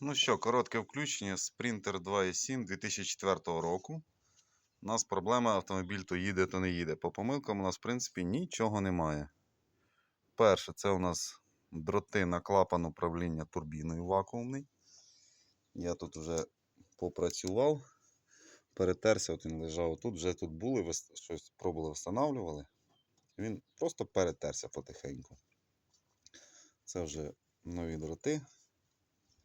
Ну що, коротке включення. Sprinter 2.7 2004 року. У нас проблема автомобіль то їде, то не їде. По помилкам у нас, в принципі, нічого немає. Перше, це у нас дроти на клапан управління турбіною вакуумний. Я тут вже попрацював, перетерся, от він лежав тут, вже тут були, щось пробували встановлювали. Він просто перетерся потихеньку. Це вже нові дроти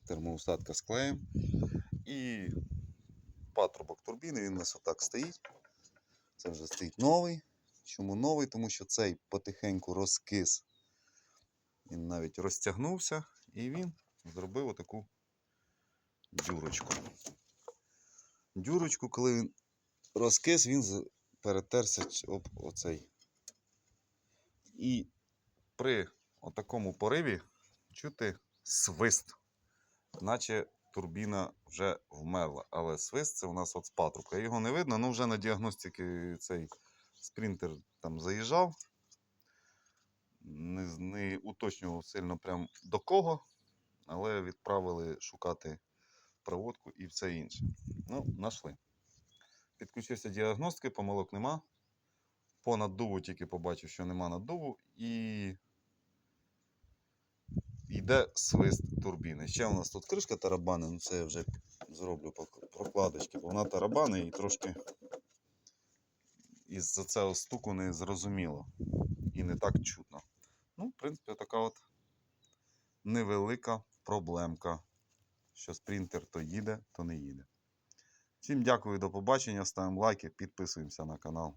термоусадка з клеєм. І патрубок турбіни, він у нас отак стоїть. Це вже стоїть новий. Чому новий? Тому що цей потихеньку розкис. Він навіть розтягнувся і він зробив отаку дюрочку. Дюрочку, коли він розкис, він перетерся об оцей. І при отакому пориві чути свист наче турбіна вже вмерла. Але свист це у нас от з патрубка. Його не видно, ну вже на діагностики цей спринтер там заїжджав. Не, не уточнював сильно прям до кого, але відправили шукати проводку і все інше. Ну, знайшли. Підключився діагностики, помилок нема. По наддуву тільки побачив, що нема наддуву, і йде свист турбіни. Ще у нас тут кришка тарабани, ну це я вже зроблю прокладочки, бо вона тарабани і трошки із-за цього стуку не зрозуміло і не так чутно. Ну, в принципі, така от невелика проблемка, що спринтер то їде, то не їде. Всім дякую, до побачення. Ставимо лайки, підписуємося на канал.